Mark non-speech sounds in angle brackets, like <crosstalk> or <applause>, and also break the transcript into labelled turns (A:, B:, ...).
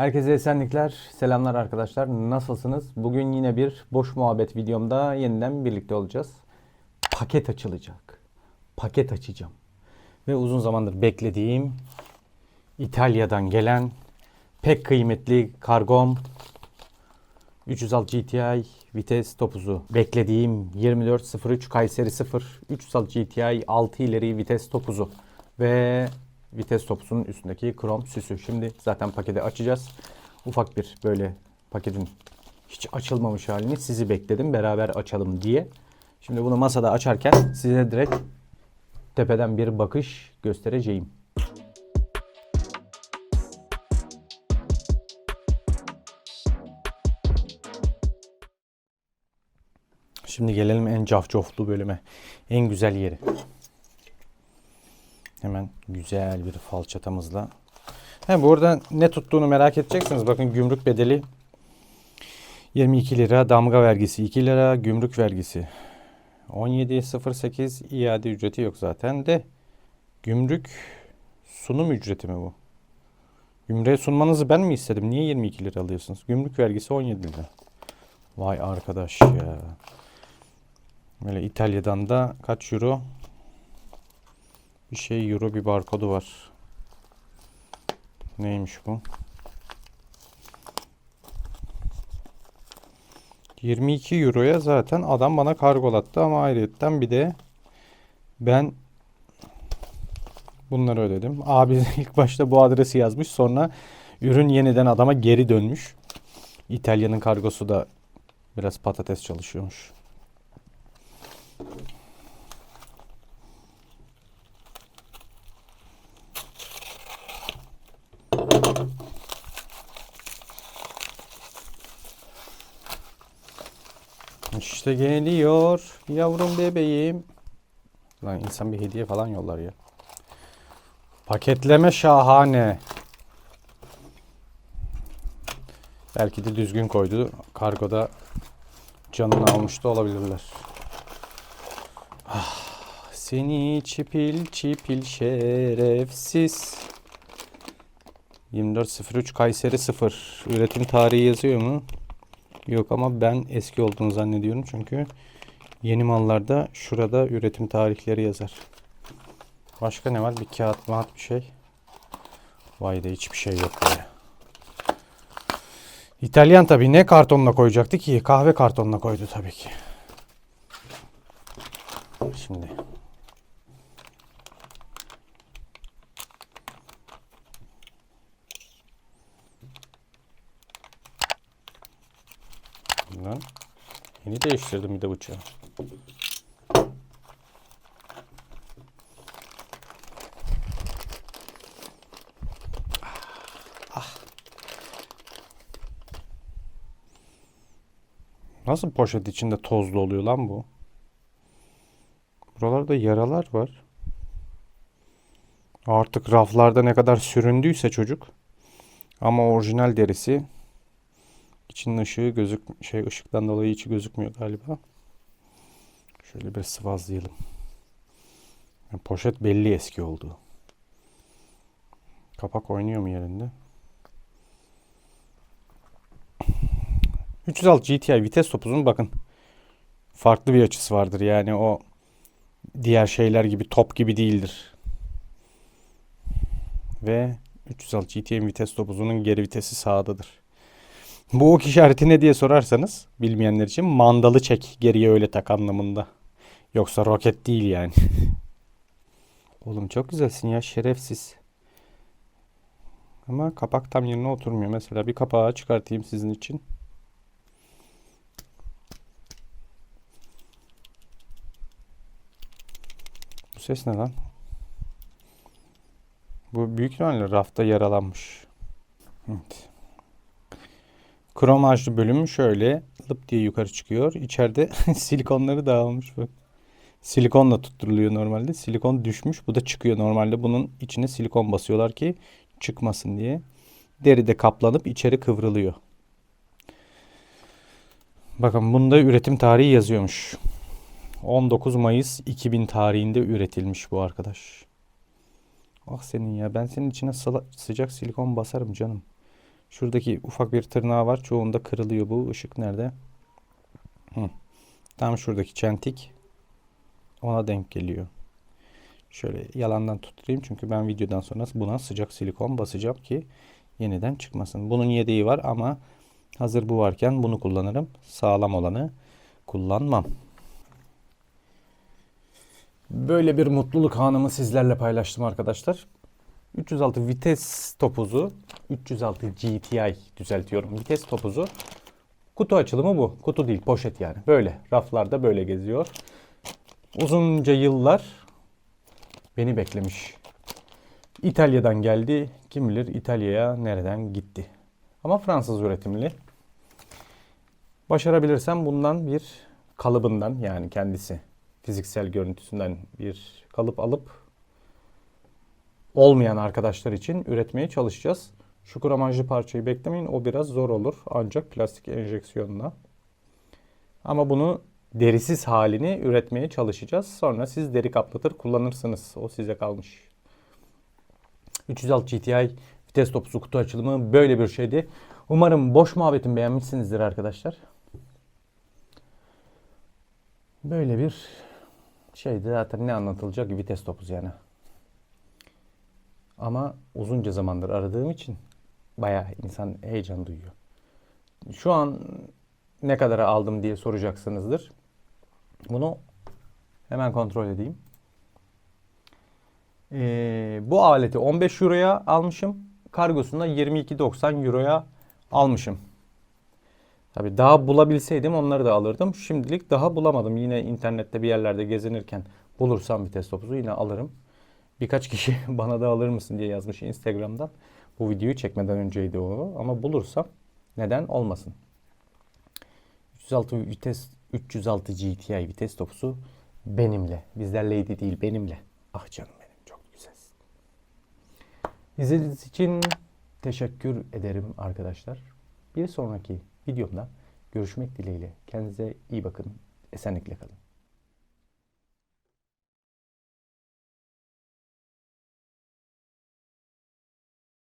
A: Herkese esenlikler, selamlar arkadaşlar. Nasılsınız? Bugün yine bir boş muhabbet videomda yeniden birlikte olacağız. Paket açılacak. Paket açacağım. Ve uzun zamandır beklediğim İtalya'dan gelen pek kıymetli kargom 306 GTI vites topuzu. Beklediğim 2403 Kayseri 0 306 GTI 6 ileri vites topuzu. Ve vites topuzunun üstündeki krom süsü. Şimdi zaten paketi açacağız. Ufak bir böyle paketin hiç açılmamış halini sizi bekledim. Beraber açalım diye. Şimdi bunu masada açarken size direkt tepeden bir bakış göstereceğim. Şimdi gelelim en cafcoflu bölüme. En güzel yeri. Hemen güzel bir falçatamızla. He, bu arada ne tuttuğunu merak edeceksiniz. Bakın gümrük bedeli 22 lira, damga vergisi 2 lira, gümrük vergisi 17.08 iade ücreti yok zaten de gümrük sunum ücreti mi bu? Gümrüğe sunmanızı ben mi istedim? Niye 22 lira alıyorsunuz? Gümrük vergisi 17 lira. Vay arkadaş ya. Böyle İtalya'dan da kaç euro? Bir şey euro bir barkodu var. Neymiş bu? 22 euroya zaten adam bana kargolattı ama ayrıyetten bir de ben bunları ödedim. Abi <laughs> ilk başta bu adresi yazmış sonra ürün yeniden adama geri dönmüş. İtalya'nın kargosu da biraz patates çalışıyormuş. İşte geliyor yavrum bebeğim. Lan insan bir hediye falan yollar ya. Paketleme şahane. Belki de düzgün koydu. Kargoda canını almış da olabilirler. Ah, seni çipil çipil şerefsiz. 2403 Kayseri 0. Üretim tarihi yazıyor mu? Yok ama ben eski olduğunu zannediyorum çünkü yeni mallarda şurada üretim tarihleri yazar. Başka ne var? Bir kağıt maat bir şey. Vay da hiçbir şey yok böyle. İtalyan tabii ne kartonla koyacaktı ki? Kahve kartonla koydu tabii ki. Şimdi. Lan. Yeni değiştirdim bir de bıçağı. Ah. Nasıl poşet içinde tozlu oluyor lan bu? Buralarda yaralar var. Artık raflarda ne kadar süründüyse çocuk. Ama orijinal derisi İçinin ışığı gözük şey ışıktan dolayı içi gözükmüyor galiba. Şöyle bir sıvazlayalım. Yani poşet belli eski oldu. Kapak oynuyor mu yerinde? 306 GTI vites topuzun bakın farklı bir açısı vardır. Yani o diğer şeyler gibi top gibi değildir. Ve 306 GTI vites topuzunun geri vitesi sağdadır. Bu ok işareti ne diye sorarsanız bilmeyenler için mandalı çek geriye öyle tak anlamında. Yoksa roket değil yani. <laughs> Oğlum çok güzelsin ya şerefsiz. Ama kapak tam yerine oturmuyor. Mesela bir kapağı çıkartayım sizin için. Bu ses ne lan? Bu büyük ihtimalle rafta yaralanmış. Evet. Kromajlı bölümü şöyle lıp diye yukarı çıkıyor. İçeride <laughs> silikonları dağılmış bak. Silikonla tutturuluyor normalde. Silikon düşmüş. Bu da çıkıyor normalde. Bunun içine silikon basıyorlar ki çıkmasın diye. Deri de kaplanıp içeri kıvrılıyor. Bakın bunda üretim tarihi yazıyormuş. 19 Mayıs 2000 tarihinde üretilmiş bu arkadaş. Ah senin ya ben senin içine sıcak silikon basarım canım. Şuradaki ufak bir tırnağı var. Çoğunda kırılıyor bu. Işık nerede? Hı. Tam şuradaki çentik ona denk geliyor. Şöyle yalandan tutturayım çünkü ben videodan sonra buna sıcak silikon basacağım ki yeniden çıkmasın. Bunun yedeği var ama hazır bu varken bunu kullanırım. Sağlam olanı kullanmam. Böyle bir mutluluk anımı sizlerle paylaştım arkadaşlar. 306 vites topuzu, 306 GTI düzeltiyorum. Vites topuzu. Kutu açılımı bu. Kutu değil, poşet yani. Böyle raflarda böyle geziyor. Uzunca yıllar beni beklemiş. İtalya'dan geldi. Kim bilir İtalya'ya nereden gitti. Ama Fransız üretimli. Başarabilirsem bundan bir kalıbından yani kendisi fiziksel görüntüsünden bir kalıp alıp olmayan arkadaşlar için üretmeye çalışacağız. Şu gramajlı parçayı beklemeyin. O biraz zor olur. Ancak plastik enjeksiyonla. Ama bunu derisiz halini üretmeye çalışacağız. Sonra siz deri kaplatır kullanırsınız. O size kalmış. 306 GTI vites topuzu kutu açılımı böyle bir şeydi. Umarım boş muhabbetimi beğenmişsinizdir arkadaşlar. Böyle bir şeydi zaten ne anlatılacak vites topuzu yani. Ama uzunca zamandır aradığım için bayağı insan heyecan duyuyor. Şu an ne kadara aldım diye soracaksınızdır. Bunu hemen kontrol edeyim. Ee, bu aleti 15 Euro'ya almışım. Kargosunda 22.90 Euro'ya almışım. Tabii daha bulabilseydim onları da alırdım. Şimdilik daha bulamadım. Yine internette bir yerlerde gezinirken bulursam vites topuzu yine alırım. Birkaç kişi <laughs> bana da alır mısın diye yazmış Instagram'dan. Bu videoyu çekmeden önceydi o. Ama bulursam neden olmasın. 306 vites 306 GTI vites topuzu benimle. Bizler Lady değil benimle. Ah canım benim çok güzelsin. İzlediğiniz için teşekkür ederim arkadaşlar. Bir sonraki videomda görüşmek dileğiyle. Kendinize iyi bakın. Esenlikle kalın.